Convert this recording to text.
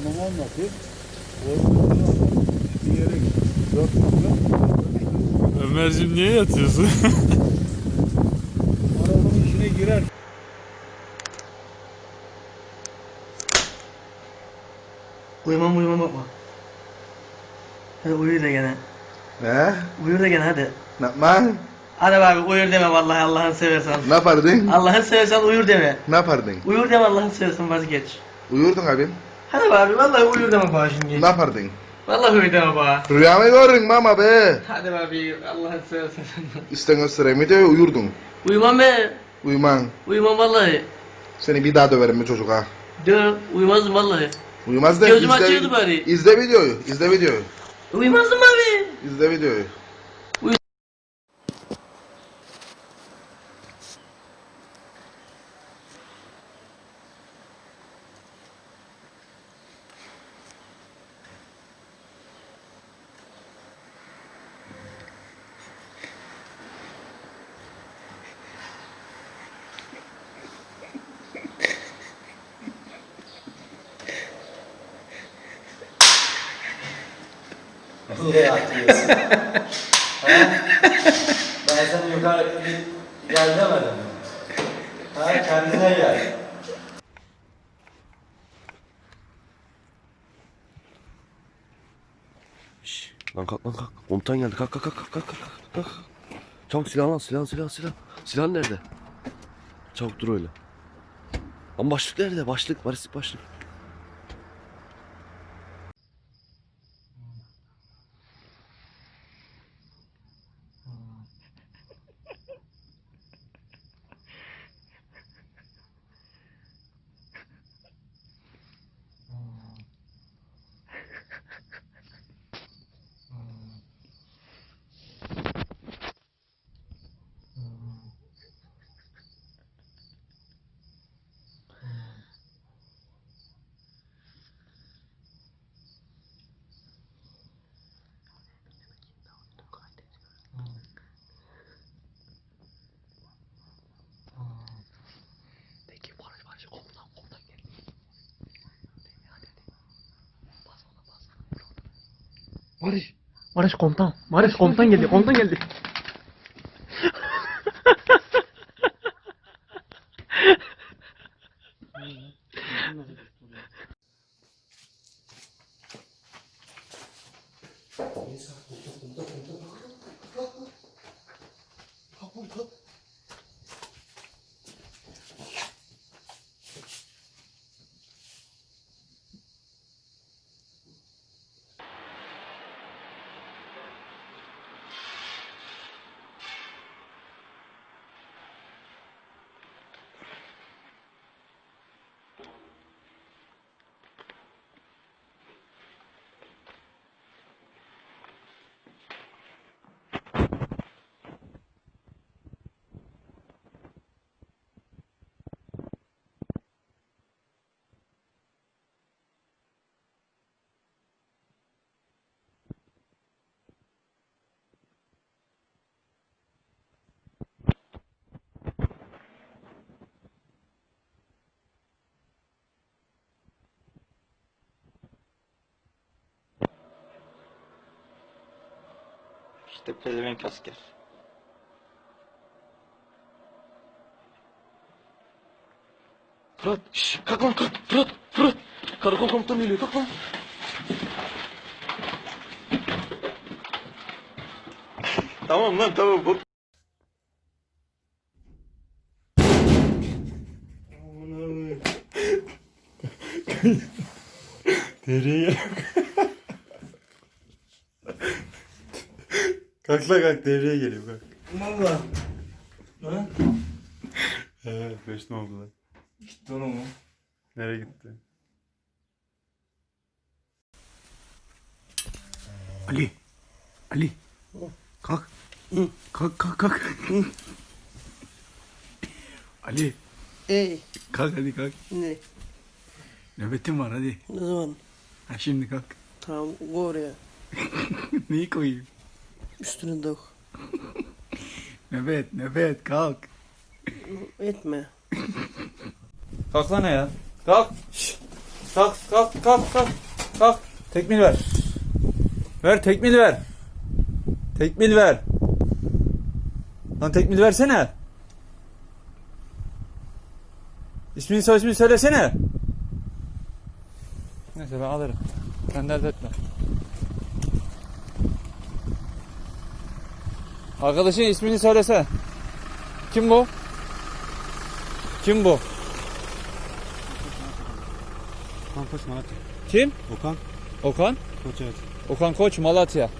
anımı anlatayım. Orada bir yere gittim. Dört. Ömerciğim niye yatıyorsun? Arabanın içine girer. Uyumam uyumam bakma. Hadi uyur da gene. He? Uyur da gene hadi. Ne yapma? Hadi abi uyur deme vallahi Allah'ını seversen. Ne yapardın? Allah'ını seversen uyur deme. Ne yapardın? Uyur deme Allah'ını seversen vazgeç. Uyurdun abim. Hadi be abi vallahi uyur deme bana şimdi. Ne yapardın? Vallahi uyur deme bana. Rüyamı gördün mama be. Hadi be abi Allah'ını seversen. İsten göstereyim de uyurdun. Uyumam be. Uyuman. Uyumam vallahi. Seni bir daha döverim mi çocuk ha? Dö uyumazdım vallahi. Uyumaz da Gözüm açıyordu bari. İzle videoyu. izle videoyu. Uyumazdım abi. İzle videoyu. Niye atıyorsun? ha? Ben sana yukarı gel demedim mi? Ha? Kendine gel. Lan kalk lan kalk. Komutan geldi. Kalk kalk kalk kalk kalk kalk. kalk. Çabuk silahını al. Silah silah silah. Silahın nerede? Çabuk dur öyle. Lan başlık nerede? Başlık. Varislik başlık. Barış. Barış komutan. Barış komutan geldi. Komutan geldi. İşte pezevenk asker. Fırat. Şşş. Kalk lan kalk. Fırat. Fırat. Karakol komutanı geliyor. Kalk lan. tamam lan tamam. Bak. Dereye kalk lan kalk devreye geliyor kalk. Valla. Ha? He beş ne oldu lan? Gitti onu mu? Nereye gitti? Ali. Ali. Kalk. Kalk kalk kalk. Ali. Ey Kalk hadi kalk. ne? Nöbetin var hadi. Ne zaman? Ha şimdi kalk. Tamam koy oraya. Neyi koyayım? Üstüne dök. Nöbet nöbet kalk. Etme. Kalk lan ya. Kalk. Şşş. Kalk kalk kalk kalk. Kalk. Tekmil ver. Ver tekmil ver. Tekmil ver. Lan tekmil versene. İsmini soy ismini söylesene. Neyse ben alırım. Sen dert etme. Arkadaşın ismini söylesene. Kim bu? Kim bu? Okan Koç Malatya. Kim? Okan Okan? Koç evet. Okan Koç Malatya.